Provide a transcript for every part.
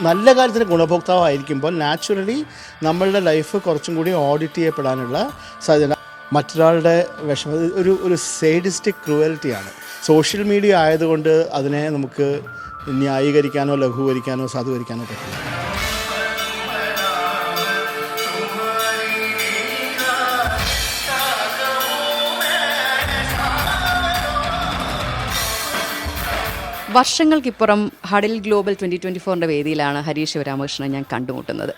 നല്ല കാര്യത്തിന് ഗുണഭോക്താവായിരിക്കുമ്പോൾ നാച്ചുറലി നമ്മളുടെ ലൈഫ് കുറച്ചും കൂടി ഓഡിറ്റ് ചെയ്യപ്പെടാനുള്ള സാധ്യത മറ്റൊരാളുടെ വിഷമ ഒരു ഒരു സേഡിസ്റ്റിക് ക്രൂവലിറ്റിയാണ് സോഷ്യൽ മീഡിയ ആയതുകൊണ്ട് അതിനെ നമുക്ക് ന്യായീകരിക്കാനോ ലഘൂകരിക്കാനോ സാധൂകരിക്കാനോ പറ്റില്ല. വർഷങ്ങൾക്കിപ്പുറം ഹഡിൽ ഗ്ലോബൽ ട്വന്റി ട്വന്റി ഫോറിന്റെ വേദിയിലാണ് ഹരീഷ് ശിവരാമകൃഷ്ണൻ ഞാൻ കണ്ടുമുട്ടുന്നത്.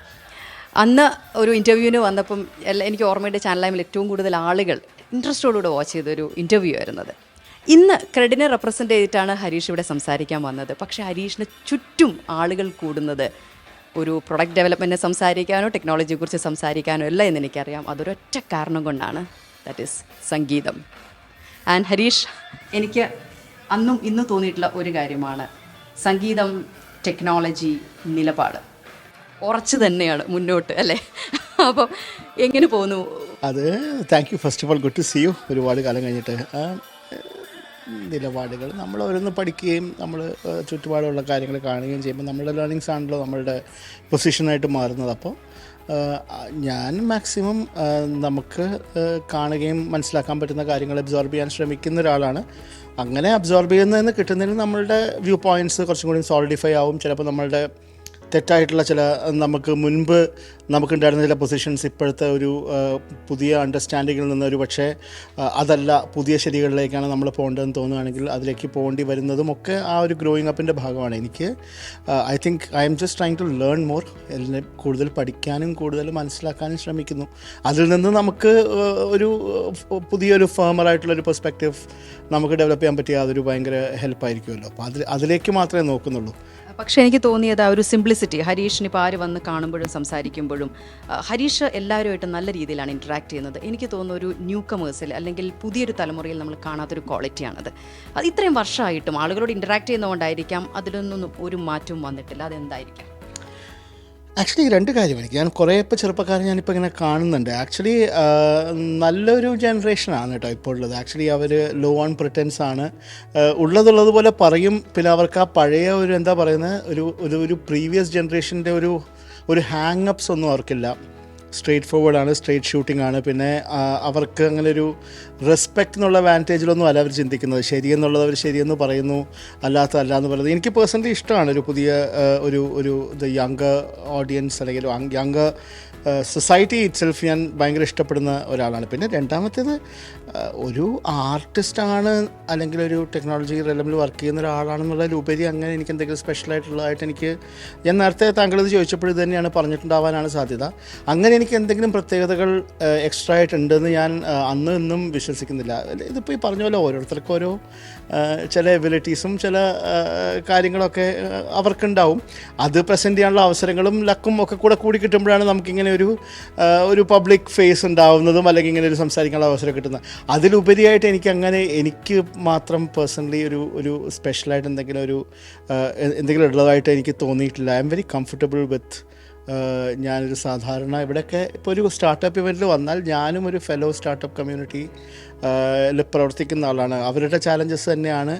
അന്ന് ഒരു ഇന്റർവ്യൂവിന് വന്നപ്പം എനിക്ക് ഓർമ്മയുടെ ചാനൽ ടൈമിൽ ഏറ്റവും കൂടുതൽ ആളുകൾ ഇൻട്രസ്റ്റോടുകൂടെ വാച്ച് ചെയ്തൊരു ഇന്റർവ്യൂ ആയിരുന്നത്. ഇന്ന് ക്രെഡിനെ റെപ്രസെന്റ് ചെയ്തിട്ടാണ് ഹരീഷ് ഇവിടെ സംസാരിക്കാൻ വന്നത്. പക്ഷേ ഹരീഷിന് ചുറ്റും ആളുകൾ കൂടുന്നത് ഒരു പ്രൊഡക്റ്റ് ഡെവലപ്മെന്റിനെ സംസാരിക്കാനോ ടെക്നോളജിയെക്കുറിച്ച് സംസാരിക്കാനോ അല്ല എന്ന് എനിക്കറിയാം. അതൊരൊറ്റ കാരണം കൊണ്ടാണ്. ദാറ്റ് ഈസ് സംഗീതം. ആൻഡ് ഹരീഷ് എനിക്ക് അന്നും ഇന്ന് തോന്നിയിട്ടുള്ള ഒരു കാര്യമാണ് സംഗീതം ടെക്നോളജി നിലപാട്. ഉറച്ചു തന്നെയാണ് മുന്നോട്ട് അല്ലേ? അപ്പം എങ്ങനെ പോകുന്നു? അത് thank you first of all good to see you ഒരുപാട് കാലം കഴിഞ്ഞിട്ട്. നിലപാടുകൾ നമ്മൾ ഓരോന്ന് പഠിക്കുകയും നമ്മൾ ചുറ്റുപാടുള്ള കാര്യങ്ങൾ കാണുകയും ചെയ്യുമ്പോൾ നമ്മളുടെ ലേണിങ്സ് ആണല്ലോ നമ്മളുടെ പൊസിഷനായിട്ട് മാറുന്നത്. അപ്പോൾ ഞാൻ മാക്സിമം നമുക്ക് കാണുകയും മനസ്സിലാക്കാൻ പറ്റുന്ന കാര്യങ്ങൾ അബ്സോർബ് ചെയ്യാൻ ശ്രമിക്കുന്ന ഒരാളാണ് അങ്ങനെ അബ്സോർബ് ചെയ്യുന്നതിന് കിട്ടുന്നതിന് നമ്മളുടെ വ്യൂ പോയിന്റ്സ് കുറച്ചും കൂടി സോളിഡിഫൈ ആവും. ചിലപ്പോൾ നമ്മളുടെ തെറ്റായിട്ടുള്ള ചില നമുക്ക് മുൻപ് നമുക്കുണ്ടായിരുന്ന ചില പൊസിഷൻസ് ഇപ്പോഴത്തെ ഒരു പുതിയ അണ്ടർസ്റ്റാൻഡിങ്ങിൽ നിന്ന് ഒരു പക്ഷേ അതല്ല പുതിയ ശരികളിലേക്കാണ് നമ്മൾ പോകേണ്ടതെന്ന് തോന്നുകയാണെങ്കിൽ അതിലേക്ക് പോകേണ്ടി വരുന്നതും ഒക്കെ ആ ഒരു ഗ്രോയിങ് അപ്പിന്റെ ഭാഗമാണ്. എനിക്ക് I think I'm just trying to learn more എല്ലാം കൂടുതൽ പഠിക്കാനും കൂടുതൽ മനസ്സിലാക്കാനും ശ്രമിക്കുന്നു. അതിൽ നിന്ന് നമുക്ക് ഒരു പുതിയൊരു ഫേമറായിട്ടുള്ളൊരു പെർസ്പെക്റ്റീവ് നമുക്ക് ഡെവലപ്പ് ചെയ്യാൻ പറ്റിയ അതൊരു ഭയങ്കര ഹെൽപ്പായിരിക്കുമല്ലോ അപ്പോൾ അതിൽ അതിലേക്ക് മാത്രമേ നോക്കുന്നുള്ളൂ. പക്ഷേ എനിക്ക് തോന്നിയത് ആ ഒരു സിംപ്ലിസിറ്റി ഹരീഷിന് ഇപ്പോൾ ആര് വന്ന് കാണുമ്പോഴും സംസാരിക്കുമ്പോഴും ഹരീഷ് എല്ലാവരുമായിട്ട് നല്ല രീതിയിലാണ് ഇൻട്രാക്ട് ചെയ്യുന്നത്. എനിക്ക് തോന്നുന്ന ഒരു ന്യൂ കമേഴ്സിൽ അല്ലെങ്കിൽ പുതിയൊരു തലമുറയിൽ നമ്മൾ കാണാത്തൊരു ക്വാളിറ്റിയാണത് അത് ഇത്രയും വർഷമായിട്ടും ആളുകളോട് ഇൻട്രാക്ട് ചെയ്യുന്നതുകൊണ്ടായിരിക്കാം അതിലൊന്നും ഒരു മാറ്റവും വന്നിട്ടില്ല. അതെന്തായിരിക്കാം? ആക്ച്വലി രണ്ട് കാര്യം എനിക്ക്. ഞാൻ കുറേ ഇപ്പോൾ ചെറുപ്പക്കാരെ ഞാനിപ്പോൾ ഇങ്ങനെ കാണുന്നുണ്ട്. ആക്ച്വലി നല്ലൊരു ജനറേഷനാണ് കേട്ടോ ഇപ്പോൾ ഉള്ളത്. ആക്ച്വലി അവർ ലോ ഓൺ പ്രിറ്റൻസ് ആണ്. ഉള്ളതുള്ളതുപോലെ പറയും. പിന്നെ അവർക്ക് ആ പഴയ ഒരു എന്താ പറയുന്നത് ഒരു ഒരു ഒരു പ്രീവിയസ് ജനറേഷന്റെ ഒരു ഒരു ഹാങ് അപ്സ് ഒന്നും അവർക്കില്ല. സ്ട്രേറ്റ് ഫോർവേഡ് ആണ് സ്ട്രേറ്റ് ഷൂട്ടിംഗ് ആണ്. പിന്നെ അവർക്ക് അങ്ങനെ ഒരു റെസ്പെക്റ്റ് എന്നുള്ള വാന്റേജിലൊന്നും അല്ല അവർ ചിന്തിക്കുന്നത്. ശരിയെന്നുള്ളത് അവർ ശരിയെന്ന് പറയുന്നു അല്ലാത്ത അല്ല എന്ന് പറയുന്നത്. എനിക്ക് പേഴ്സണലി ഇഷ്ടമാണ് ഒരു പുതിയ ഒരു ഒരു ഇത് യങ് ഓഡിയൻസ് അല്ലെങ്കിൽ യങ് സൊസൈറ്റി ഇറ്റ്സെൽഫ് ഞാൻ ഭയങ്കര ഇഷ്ടപ്പെടുന്ന ഒരാളാണ്. പിന്നെ രണ്ടാമത്തേത് ഒരു ആർട്ടിസ്റ്റാണ് അല്ലെങ്കിൽ ഒരു ടെക്നോളജി റെലമിൽ വർക്ക് ചെയ്യുന്ന ഒരാളാണെന്നുള്ളതിലുപരി അങ്ങനെ എനിക്ക് എന്തെങ്കിലും സ്പെഷ്യലായിട്ടുള്ളതായിട്ട് എനിക്ക് ഞാൻ നേരത്തെ താങ്കളിത് ചോദിച്ചപ്പോൾ ഇത് തന്നെയാണ് പറഞ്ഞിട്ടുണ്ടാവാനാണ് സാധ്യത. അങ്ങനെ എനിക്ക് എന്തെങ്കിലും പ്രത്യേകതകൾ എക്സ്ട്രാ ആയിട്ടുണ്ടെന്ന് ഞാൻ അന്ന് ഇന്നും വിശ്വസിക്കുന്നില്ല. ഇതിപ്പോൾ ഈ പറഞ്ഞ പോലെ ഓരോരുത്തർക്കും ഓരോ ചില എബിലിറ്റീസും ചില കാര്യങ്ങളൊക്കെ അവർക്കുണ്ടാവും. അത് പ്രസന്റ് ചെയ്യാനുള്ള അവസരങ്ങളും ലക്കും ഒക്കെ കൂടെ കൂടി കിട്ടുമ്പോഴാണ് നമുക്കിങ്ങനെ ഒരു ഒരു പബ്ലിക് ഫേസ് ഉണ്ടാവുന്നതും അല്ലെങ്കിൽ ഇങ്ങനെ ഒരു സംസാരിക്കാനുള്ള അവസരം കിട്ടുന്നത്. അതിലുപരിയായിട്ട് എനിക്ക് അങ്ങനെ എനിക്ക് മാത്രം പേഴ്സണലി ഒരു ഒരു സ്പെഷ്യലായിട്ട് എന്തെങ്കിലും ഒരു എന്തെങ്കിലും ഉള്ളതായിട്ട് എനിക്ക് തോന്നിയിട്ടില്ല. I M very comfortable with ഞാനൊരു സാധാരണ ഇവിടെയൊക്കെ ഇപ്പോൾ ഒരു സ്റ്റാർട്ടപ്പ് ഇവന്റിൽ വന്നാൽ ഞാനും ഒരു ഫെലോ സ്റ്റാർട്ടപ്പ് കമ്മ്യൂണിറ്റി പ്രവർത്തിക്കുന്ന ആളാണ്. അവരുടെ ചാലഞ്ചസ് തന്നെയാണ്.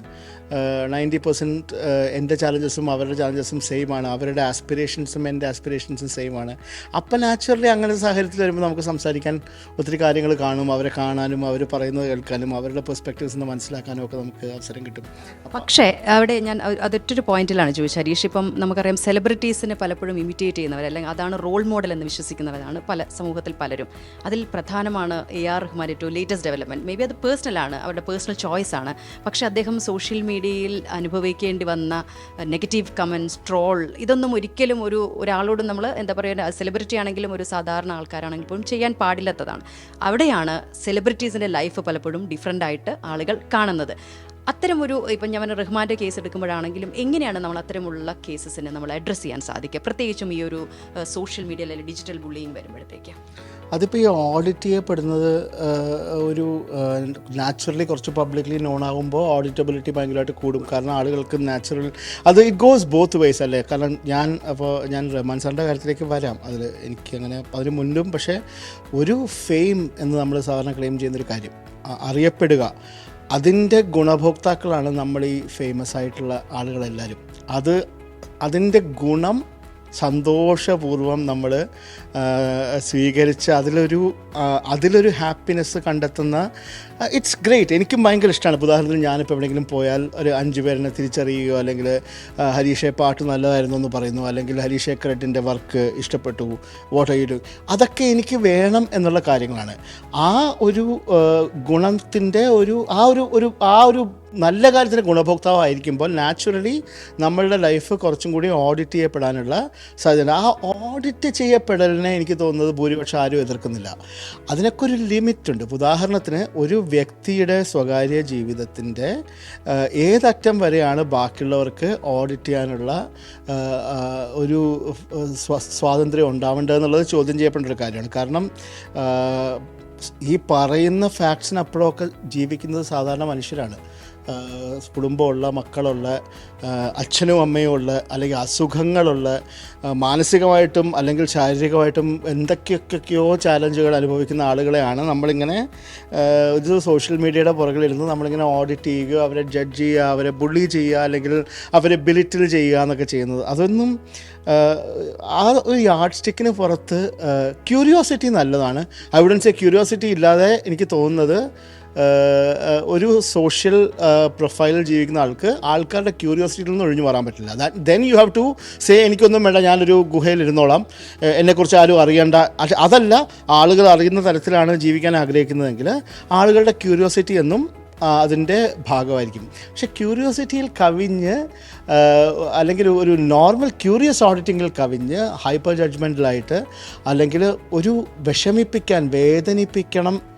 നയന്റി പെർസെന്റ് എന്റെ ചാലഞ്ചസും അവരുടെ ചാലഞ്ചസും സെയിം ആണ്. അവരുടെ ആസ്പിറേഷൻസും എന്റെ ആസ്പിറേഷൻസും സെയിം ആണ്. അപ്പം നാച്ചുറലി അങ്ങനെ സാഹചര്യത്തിൽ വരുമ്പോൾ നമുക്ക് സംസാരിക്കാൻ ഒത്തിരി കാര്യങ്ങൾ കാണും. അവരെ കാണാനും അവർ പറയുന്നത് കേൾക്കാനും അവരുടെ പെർസ്പെക്റ്റീവ്സ് നിന്ന് മനസ്സിലാക്കാനും ഒക്കെ നമുക്ക് അവസരം കിട്ടും. പക്ഷേ അവിടെ ഞാൻ അതൊറ്റൊരു പോയിന്റിലാണ് ചോദിച്ചത്. ഹരീഷ് ഇപ്പം നമുക്കറിയാം സെലിബ്രിറ്റീസിനെ പലപ്പോഴും ഇമിറ്റേറ്റ് ചെയ്യുന്നവർ അല്ലെങ്കിൽ അതാണ് റോൾ മോഡൽ എന്ന് വിശ്വസിക്കുന്നവരാണ് പല സമൂഹത്തിൽ പലരും. അതിൽ പ്രധാനമാണ് എ ആർ റഹ്മാൻ ഏറ്റവും ലേറ്റസ്റ്റ് ഡെവലപ്മെന്റ് മേ ബി അത് പേഴ്സണലാണ് അവരുടെ പേഴ്സണൽ ചോയ്സ് ആണ്. പക്ഷേ അദ്ദേഹം സോഷ്യൽ മീഡിയയിൽ അനുഭവിക്കേണ്ടി വന്ന നെഗറ്റീവ് കമൻസ് ട്രോൾ ഇതൊന്നും ഒരിക്കലും ഒരു ഒരാളോടും നമ്മൾ എന്താ പറയുക സെലിബ്രിറ്റി ആണെങ്കിലും ഒരു സാധാരണ ആൾക്കാരാണെങ്കിൽ പോലും ചെയ്യാൻ പാടില്ലാത്തതാണ്. അവിടെയാണ് സെലിബ്രിറ്റീസിന്റെ ലൈഫ് പലപ്പോഴും ഡിഫറെന്റ് ആയിട്ട് ആളുകൾ കാണുന്നത്. അത്തരം ഒരു ഇപ്പം ഞാൻ റഹ്മാന്റെ കേസ് എടുക്കുമ്പോഴാണെങ്കിലും എങ്ങനെയാണ് നമ്മൾ അത്തരമുള്ള കേസസിനെ നമ്മൾ അഡ്രസ്സ് ചെയ്യാൻ സാധിക്കുക? പ്രത്യേകിച്ചും ഈ ഒരു സോഷ്യൽ മീഡിയ അല്ലെങ്കിൽ ഡിജിറ്റൽ ബുള്ളിയും വരുമ്പോഴത്തേക്ക്. അതിപ്പോൾ ഈ ഓഡിറ്റ് ചെയ്യപ്പെടുന്നത് ഒരു നാച്ചുറലി കുറച്ച് പബ്ലിക്ലി നോൺ ആകുമ്പോൾ ഓഡിറ്റബിലിറ്റി ഭയങ്കരമായിട്ട് കൂടും. കാരണം ആളുകൾക്ക് നാച്ചുറൽ അത് ഇറ്റ് ഗോസ് ബോത്ത് വേസ് അല്ലേ? കാരണം ഞാൻ അപ്പോൾ ഞാൻ റഹ്മാൻ സാറിന്റെ കാര്യത്തിലേക്ക് വരാം. അതിൽ എനിക്ക് അങ്ങനെ അതിന് മുൻപും പക്ഷേ ഒരു ഫെയിം എന്ന് നമ്മൾ സാധാരണ ക്ലെയിം ചെയ്യുന്നൊരു കാര്യം അറിയപ്പെടുക. അതിന്റെ ഗുണഭോക്താക്കളാണ് നമ്മൾ ഈ ഫേമസ് ആയിട്ടുള്ള ആളുകളെല്ലാവരും അത് അതിന്റെ ഗുണം സന്തോഷപൂർവം നമ്മൾ സ്വീകരിച്ച് അതിലൊരു അതിലൊരു ഹാപ്പിനെസ് കണ്ടെത്തുന്ന ഇറ്റ്സ് ഗ്രേറ്റ് എനിക്കും ഭയങ്കര ഇഷ്ടമാണ് ഉദാഹരണത്തിന് ഞാനിപ്പോൾ എവിടെയെങ്കിലും പോയാൽ ഒരു അഞ്ച് പേരിനെ തിരിച്ചറിയുകയോ അല്ലെങ്കിൽ ഹരീഷെ പാട്ട് നല്ലതായിരുന്നു എന്ന് പറയുന്നു. അല്ലെങ്കിൽ ഹരീഷെ ക്രെഡിന്റെ വർക്ക് ഇഷ്ടപ്പെട്ടു. വോട്ട് യു ഡു അതൊക്കെ എനിക്ക് വേണം എന്നുള്ള കാര്യങ്ങളാണ്. ആ ഒരു ഗുണത്തിന്റെ ഒരു ആ ഒരു ഒരു ആ ഒരു നല്ല കാര്യത്തിന് ഗുണഭോക്താവായിരിക്കുമ്പോൾ നാച്ചുറലി നമ്മളുടെ ലൈഫ് കുറച്ചും കൂടി ഓഡിറ്റ് ചെയ്യപ്പെടാനുള്ള സാധ്യത. ആ ഓഡിറ്റ് ചെയ്യപ്പെടലിനെ എനിക്ക് തോന്നുന്നത് ഭൂരിപക്ഷം ആരും എതിർക്കുന്നില്ല. അതിനൊക്കെ ഒരു ലിമിറ്റുണ്ട് ഉദാഹരണത്തിന് ഒരു വ്യക്തിയുടെ സ്വകാര്യ ജീവിതത്തിന്റെ ഏതറ്റം വരെയാണ് ബാക്കിയുള്ളവർക്ക് ഓഡിറ്റ് ചെയ്യാനുള്ള ഒരു സ്വ- സ്വാതന്ത്ര്യം ഉണ്ടാവേണ്ടതെന്നുള്ളത് ചോദ്യം ചെയ്യപ്പെടേണ്ട ഒരു കാര്യമാണ്. കാരണം ഈ പറയുന്ന ഫാക്ട്സിനപ്പുറമൊക്കെ ജീവിക്കുന്നത് സാധാരണ മനുഷ്യരാണ്. കുടുംബമുള്ള മക്കളുള്ള അച്ഛനും അമ്മയും ഉള്ള അല്ലെങ്കിൽ അസുഖങ്ങളുള്ള മാനസികമായിട്ടും അല്ലെങ്കിൽ ശാരീരികമായിട്ടും എന്തൊക്കെയൊക്കെയോ ചാലഞ്ചുകൾ അനുഭവിക്കുന്ന ആളുകളെയാണ് നമ്മളിങ്ങനെ ഇത് സോഷ്യൽ മീഡിയയുടെ പുറകിലിരുന്ന് നമ്മളിങ്ങനെ ഓഡിറ്റ് ചെയ്യുക അവരെ ജഡ്ജ് ചെയ്യുക അവരെ ബുള്ളി ചെയ്യുക അല്ലെങ്കിൽ അവരെ ബിലിറ്റിൽ ചെയ്യുക എന്നൊക്കെ ചെയ്യുന്നത്. അതൊന്നും ആ, ഒരു യാർഡ് സ്റ്റിക്കിന് പുറത്ത് ക്യൂരിയോസിറ്റി നല്ലതാണ്. ഐ വുഡൻ സേ ക്യൂരിയോസിറ്റി ഇല്ലാതെ എനിക്ക് തോന്നുന്നത് ഒരു സോഷ്യൽ പ്രൊഫൈലിൽ ജീവിക്കുന്ന ആൾക്ക് ആൾക്കാരുടെ ക്യൂരിയോസിറ്റിയിൽ നിന്ന് ഒഴിഞ്ഞു മാറാൻ പറ്റില്ല. That then you have to say എനിക്കൊന്നും വേണ്ട ഞാനൊരു ഗുഹയിൽ ഇരുന്നോളാം. എന്നെക്കുറിച്ച് ആരും അറിയേണ്ട. അതല്ല ആളുകൾ അറിയുന്ന തരത്തിലാണ് ജീവിക്കാൻ ആഗ്രഹിക്കുന്നതെങ്കിൽ ആളുകളുടെ ക്യൂരിയോസിറ്റി എന്നും അതിന്റെ ഭാഗമായിരിക്കും. പക്ഷെ ക്യൂരിയോസിറ്റിയിൽ കവിഞ്ഞ് അല്ലെങ്കിൽ ഒരു നോർമൽ ക്യൂരിയസ് ഓഡിറ്റിങ്ങിൽ കവിഞ്ഞ് ഹൈപ്പർ ജഡ്ജ്മെന്റിലായിട്ട് അല്ലെങ്കിൽ ഒരു വിഷമിപ്പിക്കാൻ വേദനിപ്പിക്കണം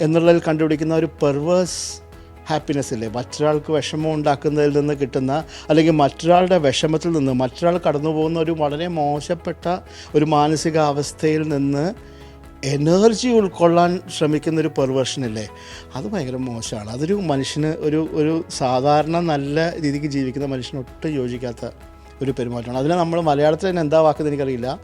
എന്നുള്ളതിൽ കണ്ടുപിടിക്കുന്ന ഒരു പെർവേഴ്സ് ഹാപ്പിനെസ് ഇല്ലേ? മറ്റൊരാൾക്ക് വിഷമം ഉണ്ടാക്കുന്നതിൽ നിന്ന് കിട്ടുന്ന അല്ലെങ്കിൽ മറ്റൊരാളുടെ വിഷമത്തിൽ നിന്ന് മറ്റൊരാൾ കടന്നു പോകുന്ന ഒരു വളരെ മോശപ്പെട്ട ഒരു മാനസികാവസ്ഥയിൽ നിന്ന് എനർജി ഉൾക്കൊള്ളാൻ ശ്രമിക്കുന്ന ഒരു പെർവേർഷനില്ലേ അത് ഭയങ്കര മോശമാണ്. അതൊരു മനുഷ്യന് ഒരു ഒരു സാധാരണ നല്ല രീതിക്ക് ജീവിക്കുന്ന മനുഷ്യന് ഒട്ടും യോജിക്കാത്ത ഒരു പെരുമാറ്റമാണ്. അതിനെ നമ്മൾ മലയാളത്തിൽ തന്നെ എന്താ വാക്കുന്നത് എനിക്കറിയില്ല.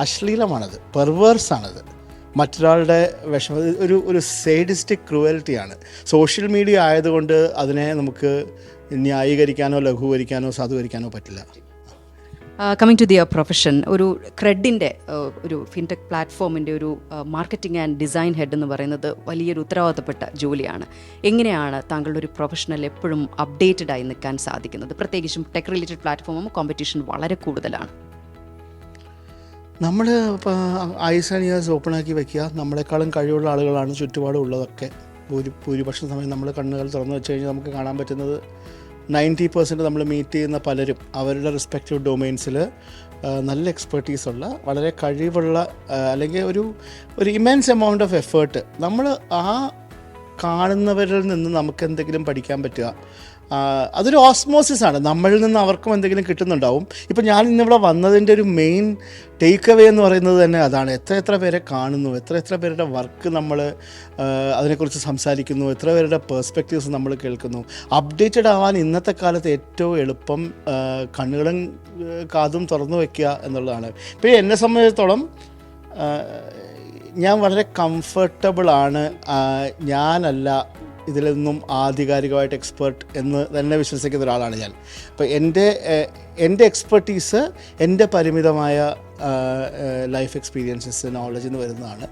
അശ്ലീലമാണത്. പെർവേഴ്സാണത് മറ്റൊരാളുടെ വിഷമ ഒരു ഒരു സേഡിസ്റ്റിക് ക്രൂവൽറ്റിയാണ് സോഷ്യൽ മീഡിയ ആയതുകൊണ്ട് അതിനെ നമുക്ക് ന്യായീകരിക്കാനോ ലഘൂകരിക്കാനോ സാധൂകരിക്കാനോ പറ്റില്ല. കമ്മിങ് ടു ദിയർ പ്രൊഫഷൻ ഒരു ക്രെഡിന്റെ ഒരു ഫിൻടെക് പ്ലാറ്റ്ഫോമിന്റെ ഒരു മാർക്കറ്റിംഗ് ആൻഡ് ഡിസൈൻ ഹെഡ് എന്ന് പറയുന്നത് വലിയൊരു ഉത്തരവാദിത്തപ്പെട്ട ജോലിയാണ്. എങ്ങനെയാണ് താങ്കളുടെ ഒരു പ്രൊഫഷണൽ എപ്പോഴും അപ്ഡേറ്റഡ് ആയി നിൽക്കാൻ സാധിക്കുന്നത്? പ്രത്യേകിച്ചും ടെക് റിലേറ്റഡ് പ്ലാറ്റ്ഫോമും കോമ്പറ്റീഷൻ വളരെ കൂടുതലാണ്. നമ്മൾ ഐസ് ആൻഡ് ഇയേഴ്സ് ഓപ്പൺ ആക്കി വെക്കുക. നമ്മളെക്കാളും കഴിവുള്ള ആളുകളാണ് ചുറ്റുപാടും ഉള്ളതൊക്കെ. ഭൂരി ഭൂരിപക്ഷം സമയം നമ്മൾ കണ്ണുകൾ തുറന്നു വെച്ച് കഴിഞ്ഞാൽ നമുക്ക് കാണാൻ പറ്റുന്നത് നയന്റി പെർസെന്റ് നമ്മൾ മീറ്റ് ചെയ്യുന്ന പലരും അവരുടെ റെസ്പെക്റ്റീവ് ഡൊമൈൻസിൽ നല്ല എക്സ്പെർട്ടീസുള്ള വളരെ കഴിവുള്ള അല്ലെങ്കിൽ ഒരു ഒരു ഇമെൻസ് എമൗണ്ട് ഓഫ് എഫേർട്ട് നമ്മൾ ആ കാണുന്നവരിൽ നിന്ന് നമുക്ക് എന്തെങ്കിലും പഠിക്കാൻ പറ്റുക. അതൊരു ഓസ്മോസിസ് ആണ്. നമ്മളിൽ നിന്ന് അവർക്കും എന്തെങ്കിലും കിട്ടുന്നുണ്ടാവും. ഇപ്പം ഞാൻ ഇന്നിവിടെ വന്നതിന്റെ ഒരു മെയിൻ ടേക്ക് അവേ എന്ന് പറയുന്നത് തന്നെ അതാണ്. എത്ര എത്ര പേരെ കാണുന്നു എത്ര എത്ര പേരുടെ വർക്ക് നമ്മൾ അതിനെക്കുറിച്ച് സംസാരിക്കുന്നു എത്ര പേരുടെ പേഴ്സ്പെക്റ്റീവ്സ് നമ്മൾ കേൾക്കുന്നു. അപ്ഡേറ്റഡ് ആവാൻ ഇന്നത്തെ കാലത്ത് ഏറ്റവും എളുപ്പം കണ്ണുകളും കാതും തുറന്നു വയ്ക്കുക എന്നുള്ളതാണ്. ഇപ്പോൾ എന്നെ സംബന്ധിച്ചിടത്തോളം ഞാൻ വളരെ കംഫർട്ടബിൾ ആണ്. ഞാനല്ല ഇതിലൊന്നും ആധികാരികമായിട്ട് എക്സ്പേർട്ട് എന്ന് തന്നെ വിശ്വസിക്കുന്ന ഒരാളാണ് ഞാൻ. അപ്പോൾ എന്റെ എന്റെ എക്സ്പെർട്ടീസ് എന്റെ പരിമിതമായ ലൈഫ് എക്സ്പീരിയൻസസ് നോളജിൽ നിന്ന് വരുന്നതാണ്.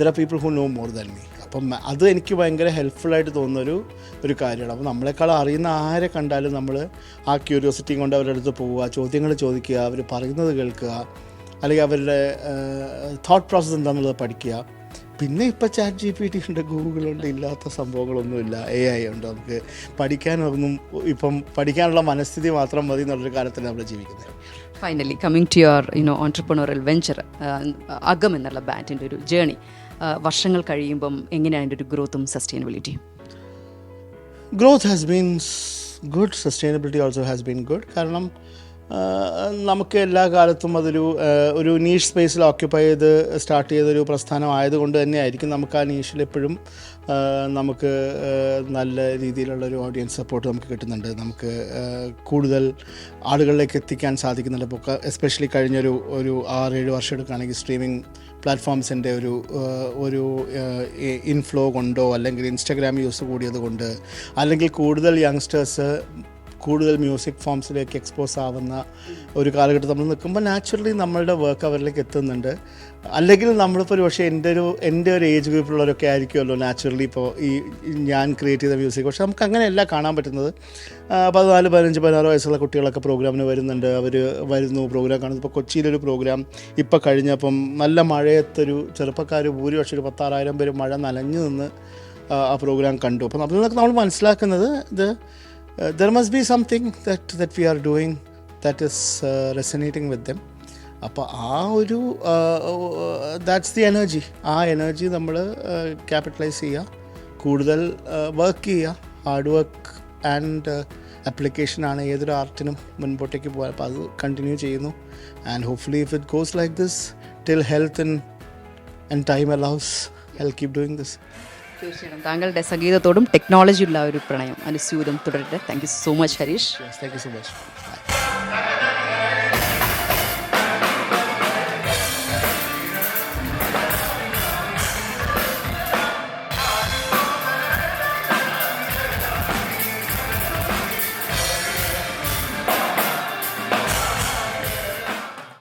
There are people who know more than me അപ്പം അത് എനിക്ക് ഭയങ്കര ഹെൽപ്ഫുള്ളായിട്ട് തോന്നുന്നൊരു ഒരു കാര്യമാണ്. അപ്പോൾ നമ്മളെക്കാൾ അറിയുന്ന ആരെ കണ്ടാലും നമ്മൾ ആ ക്യൂരിയോസിറ്റി കൊണ്ട് അവരുടെ അടുത്ത് പോവുക ചോദ്യങ്ങൾ ചോദിക്കുക അവർ പറയുന്നത് കേൾക്കുക അല്ലെങ്കിൽ അവരുടെ തോട്ട് പ്രോസസ്സ് എന്താണെന്നുള്ളത് പഠിക്കുക. പിന്നെ ഇപ്പോൾ ചാറ്റ് ജി പി ടി ഉണ്ട് ഗൂഗിളുണ്ട് ഇല്ലാത്ത സംഭവങ്ങളൊന്നുമില്ല. എ ഐ ഉണ്ട്. നമുക്ക് പഠിക്കാനൊന്നും ഇപ്പം പഠിക്കാനുള്ള മനസ്ഥിതി മാത്രം മതി എന്നുള്ളൊരു കാലത്തിൽ നമ്മൾ ജീവിക്കുന്നത്. Finally coming to your you know entrepreneurial venture Agam എന്നുള്ള ബാൻഡിന്റെ ഒരു ജേണി വർഷങ്ങൾ കഴിയുമ്പം എങ്ങനെയാണ് അതിന്റെ ഒരു ഗ്രോത്തും സസ്റ്റൈനബിലിറ്റിയും growth has been good sustainability also has been good കാരണം നമുക്ക് എല്ലാ കാലത്തും അതൊരു ഒരു നീഷ് സ്പേസിൽ ഓക്യുപ്പൈ ചെയ്ത് സ്റ്റാർട്ട് ചെയ്തൊരു പ്രസ്ഥാനം ആയതുകൊണ്ട് തന്നെയായിരിക്കും നമുക്ക് ആ നീഷിൽ എപ്പോഴും നമുക്ക് നല്ല രീതിയിലുള്ള ഒരു ഓഡിയൻസ് സപ്പോർട്ട് നമുക്ക് കിട്ടുന്നുണ്ട്. നമുക്ക് കൂടുതൽ ആളുകളിലേക്ക് എത്തിക്കാൻ സാധിക്കുന്നുണ്ട്. ഇപ്പോൾ എസ്പെഷ്യലി കഴിഞ്ഞൊരു ഒരു ആറേഴ് വർഷം എടുക്കുകയാണെങ്കിൽ സ്ട്രീമിംഗ് പ്ലാറ്റ്ഫോംസിന്റെ ഒരു ഒരു ഇൻഫ്ലോ കൊണ്ടോ അല്ലെങ്കിൽ ഇൻസ്റ്റഗ്രാം യൂസ് കൂടിയത് കൊണ്ട് അല്ലെങ്കിൽ കൂടുതൽ യങ്സ്റ്റേഴ്സ് കൂടുതൽ മ്യൂസിക് ഫോംസിലേക്ക് എക്സ്പോസ് ആവുന്ന ഒരു കാലഘട്ടം നമ്മൾ നിൽക്കുമ്പോൾ നാച്ചുറലി നമ്മളുടെ വർക്ക് അവരിലേക്ക് എത്തുന്നുണ്ട്. അല്ലെങ്കിൽ നമ്മളിപ്പോൾ ഒരു പക്ഷേ എന്റെ ഒരു എന്റെ ഒരു ഏജ് ഗ്രൂപ്പിലുള്ളവരൊക്കെ ആയിരിക്കുമല്ലോ നാച്ചുറലി ഇപ്പോൾ ഈ ഞാൻ ക്രിയേറ്റ് ചെയ്ത മ്യൂസിക് പക്ഷേ നമുക്ക് അങ്ങനെയല്ല കാണാൻ പറ്റുന്നത്. പതിനാല് പതിനഞ്ച് പതിനാറ് വയസ്സുള്ള കുട്ടികളൊക്കെ പ്രോഗ്രാമിന് വരുന്നുണ്ട്. അവർ വരുന്നു പ്രോഗ്രാം കാണുന്നു. ഇപ്പോൾ കൊച്ചിയിലൊരു പ്രോഗ്രാം ഇപ്പോൾ കഴിഞ്ഞപ്പം നല്ല മഴയത്തൊരു ചെറുപ്പക്കാർ ഭൂരിപക്ഷം ഒരു പത്താറായിരം പേര് മഴ നനഞ്ഞു നിന്ന് ആ, പ്രോഗ്രാം കണ്ടു. അപ്പം നമ്മൾ നമ്മൾ മനസ്സിലാക്കുന്നത് ഇത് there be something that, that we are doing that is uh, resonating with them. അപ്പോൾ ആ ഒരു ദാറ്റ്സ് ദി എനർജി ആ എനർജി നമ്മൾ ക്യാപിറ്റലൈസ് ചെയ്യുക. കൂടുതൽ വർക്ക് ചെയ്യുക. ഹാർഡ് വർക്ക് ആൻഡ് അപ്ലിക്കേഷനാണ് ഏതൊരു ആർട്ടിനും മുൻപോട്ടേക്ക് പോകാൻ. അപ്പോൾ അത് കണ്ടിന്യൂ ചെയ്യുന്നു. And hopefully if it goes like this till health in and time allows he'll keep doing this തീർച്ചയായിട്ടും. താങ്കളുടെ സംഗീതത്തോടും ടെക്നോളജിയുള്ള ഒരു പ്രണയം അനുസ്യൂതം തുടരട്ടെ. Thank you so much Harish thank you so much